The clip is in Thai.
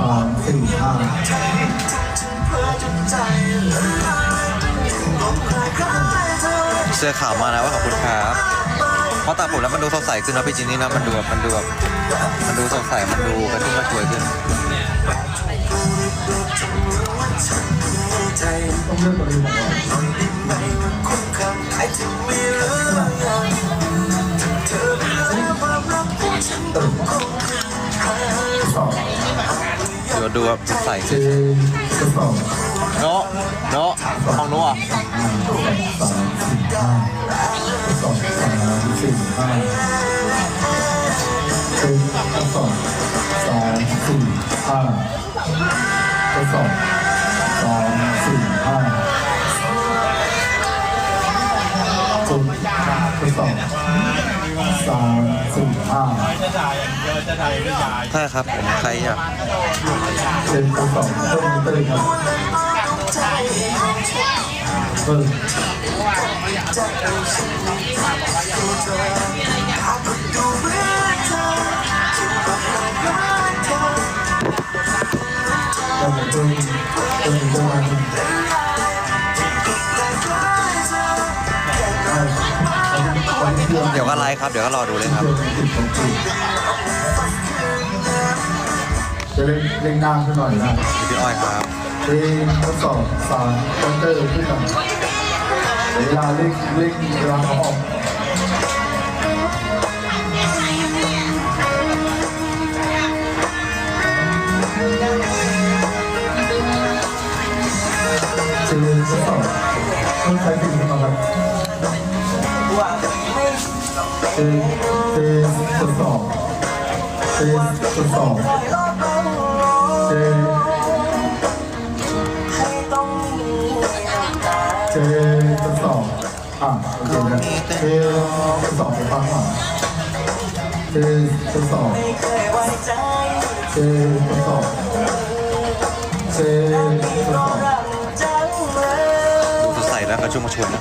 ตามเส้นทางเสื้อขาวมานะว่าขอบคุณครับ เพราะตาผมแล้วมันดูสดใสขึ้นนะพี่จินนี่นะมันดูมันดูแบบมันดูสดใสมันดูกระชุ่มกระชวยขึ้นต้องเลือกตัวเองก่อน ดูดูแบบสดใสเจขึ้นนทดสอบเนาะเนาะของหนู้อะสองสามสี่ห้าทดสอบสามสี่ห้าสอบสามสี่ห้าทดสอบสาม สี่ห้าทดทดสอบสามสี่ห้าใช่ครับผมใครอยากเจนทดสอบเพิ่มเติมครับเพิ่มเราเหมือนเป็นเป็นประมาณวัน เดือนเดี๋ยวก็ไลฟ์ครับ เดี๋ยวก็รอดูเลยครับ จะเล่นเล่นหน้าขึ้นหน่อยนะพี่อ้อยครับเล่นทดสอบสามคอนเตอร์ขึ้นหน่อยเวลาเล่นเล่นเวลาเขาออกจะเล่นทดสอบต้องใช้สิ่งนี้ครับเอเอ ทดสอบเอทดสอบเอเอทดสอบอะโอเคนะเอทดสอบไปฟังหน่อยเอทดสอบเอทดสอบเอทดสอบ ดูสดใสแล้วกระชุ่มกระชวยนะ